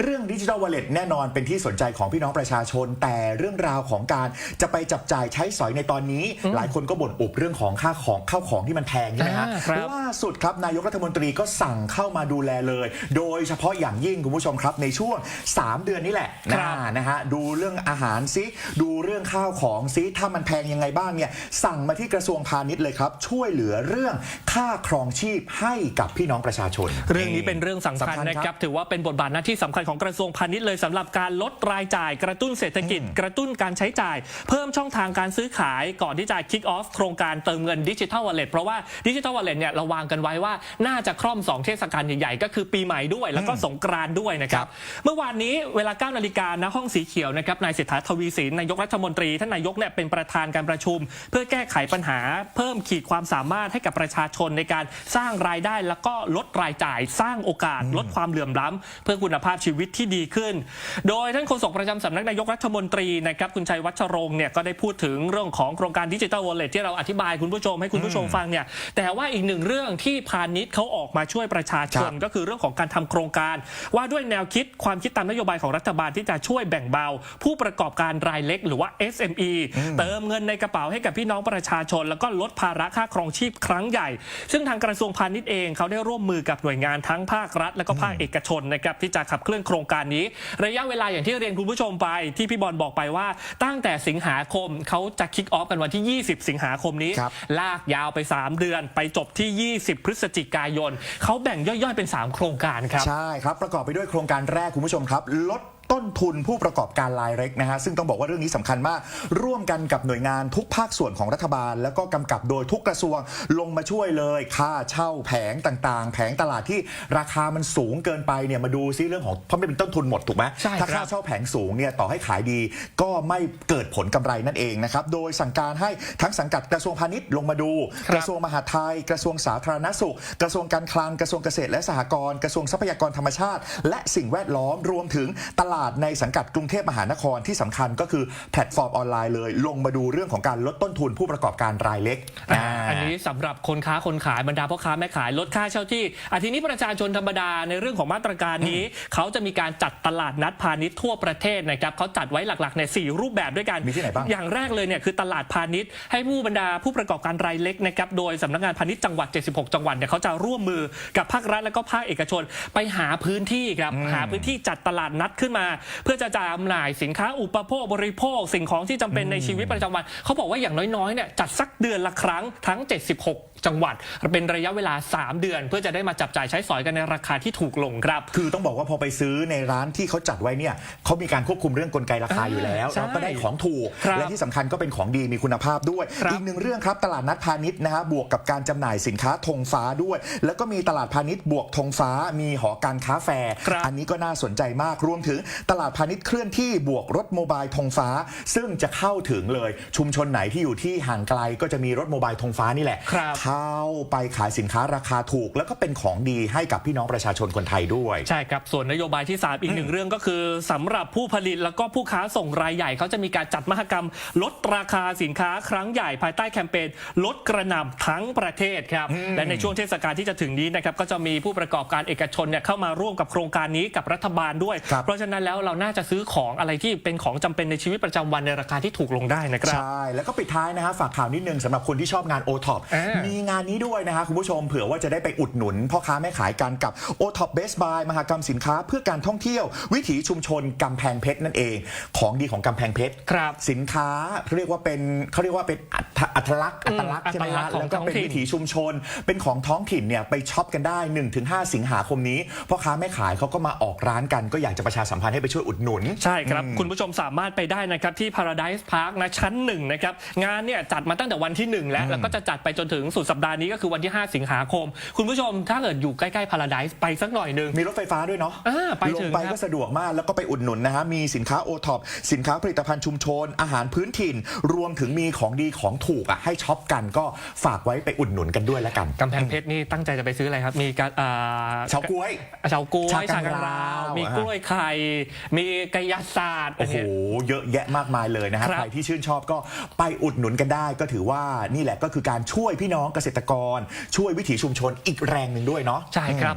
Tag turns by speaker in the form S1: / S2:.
S1: เรื่องดิจิทัลวอลเล็ตแน่นอนเป็นที่สนใจของพี่น้องประชาชน แต่เรื่องราวของการจะไปจับจ่ายใช้สอยในตอนนี้ หลายคนก็บ่นอุบเรื่องของค่าของข้าวของที่มันแพงใช่ไหมฮะ
S2: อ่าครับ
S1: ล่าสุดครับนายกรัฐมนตรีก็สั่งเข้ามาดูแลเลย โดยเฉพาะอย่างยิ่งคุณผู้ชมครับในช่วง 3 เดือนนี้แหละ
S2: ครับ
S1: นะนะฮะดูเรื่องอาหารซิดูเรื่องข้าวของซิถ้ามันแพงยังไงบ้างเนี่ยสั่งมาที่กระทรวงพาณิชย์เลยครับ ช่วยเหลือเรื่องค่าครองชีพให้กับพี่น้องประชาชน
S2: เรื่องนี้เป็นเรื่องสำคัญนะครับ ถือว่าเป็นบทบาทหน้าที่สำคัญของกระทรวงพาณิชย์เลยสำหรับการลดรายจ่ายกระตุ้นเศรษฐกิจ กระตุ้นการใช้จ่าย เพิ่มช่องทางการซื้อขายก่อนที่จะ kick off โครงการเติมเงินดิจิทัลวอลเล็ตเพราะว่าดิจิทัลวอลเล็ตเนี่ยเราวางกันไว้ว่าน่าจะคร่อม 2 เทศกาลใหญ่ๆ ก็คือปีใหม่ด้วย แล้วก็สงกรานต์ด้วยนะครับ เมื่อวานนี้เวลา9นาฬิกาณห้องสีเขียวนะครับนายเศรษฐาทวีสินนายกรัฐมนตรีท่านนายกเนี่ยเป็นประธานการประชุม เพื่อแก้ไขปัญหา เพิ่มขีดความสามารถให้กับประชาชนในการสร้างรายได้ แล้วก็ลดรายจ่ายสร้างโอกาสลดความเหลื่อมล้ำเพื่อคุณภาพชีวิตที่ดีขึ้น โดยท่านโฆษกประจำสำนักนายกรัฐมนตรีนะครับคุณชัยวัชรงค์เนี่ยก็ได้พูดถึงเรื่องของโครงการดิจิทัลวอลเล็ตที่เราอธิบายคุณผู้ชมให้คุณผู้ชมฟังเนี่ยแต่ว่าอีกหนึ่งเรื่องที่พาณิชย์เขาออกมาช่วยประชาชน
S1: ครับ
S2: ก็คือเรื่องของการทำโครงการ ว่าด้วยแนวคิดความคิดตามนโยบายของรัฐบาลที่จะช่วยแบ่งเบา ผู้ประกอบการรายเล็ก หรือว่า SME เติมเงินในกระเป๋าให้กับพี่น้องประชาชน แล้วก็ลดภาระค่าครองชีพครั้งใหญ่ ซึ่งทางกระทรวงพาณิชย์เองเขาได้ร่วมมือกับหน่วยงานทั้งภาครัฐ และก็ภาคเอกชนนะครับที่จะขับเคลื่อนโครงการนี้ ระยะเวลาอย่างที่เรียนคุณผู้ชมไป ที่พี่บอลบอกไปว่า ตั้งแต่สิงหาคมเขาจะคิกออฟกันวันที่ 20 สิงหาคมนี้
S1: ครับ
S2: ลากยาวไป 3 เดือน ไปจบที่ 20 พฤศจิกายนเขาแบ่งย่อยๆเป็น 3 โครงการครับ
S1: ใช่ครับประกอบไปด้วยโครงการแรกคุณผู้ชมครับลด ต้นทุนผู้ประกอบการรายเล็กนะฮะซึ่งต้องบอกว่าเรื่องนี้สำคัญมาก ร่วมกันกับหน่วยงานทุกภาคส่วนของรัฐบาล แล้วก็กำกับโดยทุกกระทรวงลงมาช่วยเลย ค่าเช่าแผงต่างๆ แผงตลาดที่ราคามันสูงเกินไปเนี่ยมาดูซิเรื่องของเพราะมันเป็นต้นทุนหมดถูกไหม
S2: ใช่
S1: ถ้า
S2: ครั
S1: ค่า
S2: บ
S1: เช่าแผงสูงเนี่ยต่อให้ขายดี ก็ไม่เกิดผลกำไรนั่นเองนะครับโดยสั่งการให้ทั้งสังกัดกระทรวงพาณิชย์ลงมาดู
S2: ครับ
S1: กระทรวงมหาดไทย กระทรวงสาธารณสุข กระทรวงการคลังกระทรวงเกษตรและสหกรณ์กระทรวงทรัพยากรธรรมชาติ และสิ่งแวดล้อมรวมถึงตลาดในสังกัดกรุงเทพมหานครที่สำคัญก็คือแพลตฟอร์มออนไลน์เลย ลงมาดูเรื่องของการลดต้นทุนผู้ประกอบการรายเล็ก
S2: อ่าอันนี้สำหรับคนค้าคนขายบรรดาพ่อค้าแม่ขายลดค่าเช่าที่อาทีนี้ประชาชนธรรมดาในเรื่องของมาตรการนี้ เขาจะมีการจัดตลาดนัดพาณิชย์ทั่วประเทศนะครับเขาจัดไว้หลักๆในสี่รูปแบบด้วยกัน
S1: มีที่ไหนบ้าง
S2: อย่างแรกเลยเนี่ยคือตลาดพาณิชย์ให้ผู้บรรดาผู้ประกอบการรายเล็กนะครับโดยสำนักงานพาณิชย์จังหวัด 76 จังหวัดเนี่ยเขาจะร่วมมือกับภาครัฐและก็ภาคเอกชน ไปหาพื้นที่ครับหาพื้นที่จัดตลาดนัดขึ้นมาเพื่อจะจำหน่ายสินค้าอุปโภคบริโภค สิ่งของที่จำเป็นในชีวิตประจำวัน เขาบอกว่าอย่างน้อยๆเนี่ยจัดสักเดือนละครั้งทั้ง 76 จังหวัด เป็นระยะเวลา 3 เดือน เพื่อจะได้มาจับจ่ายใช้สอยกันในราคาที่ถูกลงครับ
S1: คือต้องบอกว่าพอไปซื้อในร้านที่เขาจัดไว้เนี่ยเขามีการควบคุมเรื่องกลไกราคา
S2: อ่า
S1: อยู่แล้ว
S2: ใช่
S1: เราก็ได้ของถูก
S2: ครับ
S1: และที่สำคัญก็เป็นของดีมีคุณภาพด้วย
S2: ครับ
S1: อีกหนึ่งเรื่องครับตลาดนัดพาณิชย์นะฮะบวกกับการจำหน่ายสินค้าธงฟ้าด้วย แล้วก็มีตลาดพาณิชย์บวกธงฟ้า มีหอการค้าแฟร์
S2: ครับ
S1: อันนี้ก็น่าสนใจมากรวมถึงตลาดพาณิชย์เคลื่อนที่บวกรถโมบายธงฟ้า ซึ่งจะเข้าถึงเลยชุมชนไหนที่อยู่ที่ห่างไกลก็จะมีรถโมบายธงฟ้านี่แหละ
S2: ครับ
S1: เข้าไปขายสินค้าราคาถูก แล้วก็เป็นของดีให้กับพี่น้องประชาชนคนไทยด้วย
S2: ใช่ครับ ส่วนนโยบายที่ 3 อีกหนึ่งเรื่องก็คือสำหรับผู้ผลิตแล้วก็ผู้ค้าส่งรายใหญ่เขาจะมีการจัดมหกรรม ลดราคาสินค้าครั้งใหญ่ภายใต้แคมเปญลดกระหน่ำทั้งประเทศครับ และในช่วงเทศกาลที่จะถึงนี้นะครับก็จะมีผู้ประกอบการเอกชนเนี่ยเข้ามาร่วมกับโครงการนี้กับรัฐบาลด้วย
S1: ครับ
S2: เพราะฉะนั้นแล้วเราน่าจะซื้อของอะไรที่เป็นของจำเป็นในชีวิตประจำวันในราคาที่ถูกลงได้นะครับ
S1: ใช่แล้วก็ปิดท้ายนะฮะฝากข่าวนิดนึงสำหรับคนที่ชอบงาน o t o p
S2: อ่ามี
S1: มีงานนี้ด้วยนะฮะคุณผู้ชมเผื่อว่าจะได้ไปอุดหนุนพ่อค้าแม่ขายกันกับ o t o p Best Buy มหกรรมสินค้าเพื่อการท่องเที่ยว วิถีชุมชนกำแพงเพชรนั่นเอง ของดีของกำแพงเพชร
S2: ครับ
S1: สินค้าเขาเรียกว่าเป็นเขาเรียกว่าเป็นอัตอัตลักษณ์อัตลักษณ์ใช่ไหม
S2: อัตลั
S1: ฮะ
S2: กษณ์ของ
S1: แล้วก็เป็น
S2: ท้องถิ่น
S1: วิถีชุมชน เป็นของท้องถิ่นเนี่ยไปช็อปกันได้ 1-5 สิงหาคมนี้พ่อค้าแม่ขายเขาก็มาออกร้านกันก็อยากจะประชาสัมพันธ์ให้ไปช่วยอุดหนุน
S2: ใช่ครับ คุณผู้ชมสามารถไปได้นะครับที่ Paradise Park นะชั้นหนึ่งนะครับงานเนี่ยจัดมาตั้งแต่วันที่ 1 แล้วแล้วก็จะจัดไปจนถึงสุดสัปดาห์นี้ก็คือวันที่ 5 สิงหาคม คุณผู้ชมถ้าเกิดอยู่ใกล้ๆ Paradise ไปสักหน่อยหนึ่ง
S1: มีรถไฟฟ้าด้วยเนาะ
S2: อ่าไป
S1: ล
S2: ถึ
S1: ง
S2: ง
S1: ไป
S2: ครับ
S1: ก็สะดวกมากแล้วก็ไปอุดหนุนนะฮะ มีสินค้าโอท็อปสินค้าผลิตภัณฑ์ชุมชน อาหารพื้นถิ่น รวมถึงมีของดีของถูกอะให้ช็อปกันก็ฝากไว้ไปอุดหนุนกันด้วยแล้วกัน
S2: กำแพงเพชรนี่ตั้งใจจะไปซื้ออะไรครับ มีการอ่า
S1: เฉาก๊วย
S2: เฉาก๊วย
S1: ชากัง
S2: ชากังรารา
S1: วว
S2: มีกล้วยไข่ มีกายศาสตร์
S1: โอ้โห เยอะแยะมากมายเลยนะฮะ
S2: ครับ
S1: ใครที่ชื่นชอบก็ไปอุดหนุนกันได้ ก็ถือว่านี่แหละก็คือการช่วยพี่น้องเกษตรกร ช่วยวิถีชุมชนอีกแรงหนึ่งด้วยเนาะ
S2: ใช่ครับ